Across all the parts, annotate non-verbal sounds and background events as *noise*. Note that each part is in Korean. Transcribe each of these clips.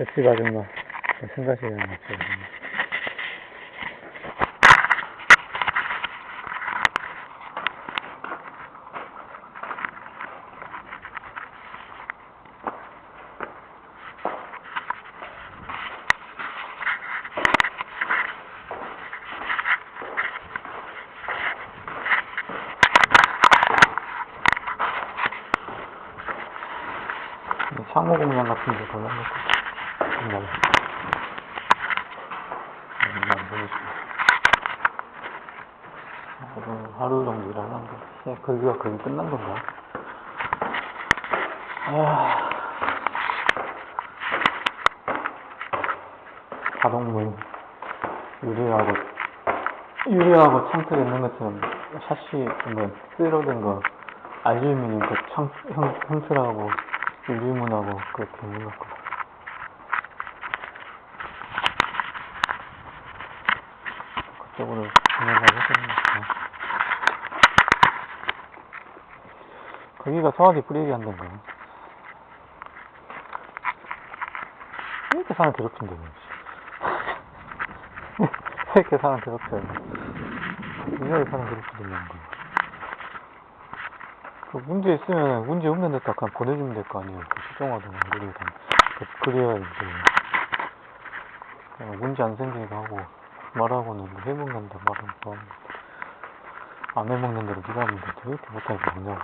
역시 아줌마. 생각이 안 났죠. 상호 공장 같은 데 걸려놓고 안 보이시네. 하루, 정도 일하는데 예, 거기가 거기 끝난 건가? 아 자동문 유리하고 유리하고 창틀 있는 것처럼 샤시 뭐 쓰러진 거 알루미늄 그 창, 형, 형틀하고 유리문하고 그렇게 있는 것 같고 그 쪽으로 진행을 해보겠습니다. 거기가 소화기 뿌리게 한다는 거야. 왜 이렇게 사람 괴롭힌대, *laughs* 왜 이렇게 사람 괴롭혀요? 왜 사람 괴롭힌다는 거야? 그 문제 있으면 문제 없는 데다 그냥 보내주면 될 거 아니에요. 그 수정하든가 그래야 그, 그래야 이제 어, 문제 안 생기게 하고 말하고는 뭐 해먹는다 말하면 뭐 하는 안 해먹는 대로 네가 하면 돼. 왜 이렇게 못하게 뭐냐고.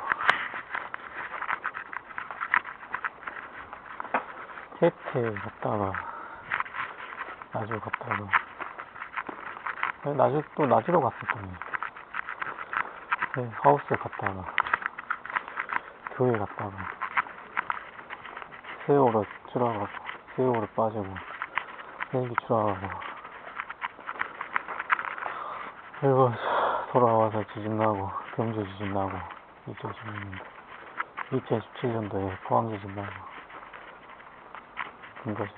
테이테 갔다가 나주 갔다가 네, 나주 또 나주로 갔었거든요. 네, 하우스 갔다가 교회 갔다가 세월호 추락하고 세월호 빠지고 헬기 추락하고 그리고 돌아와서 지진나고 경주 지진나고 2016년도 2017년도에 포항 지진나고. 그런 거죠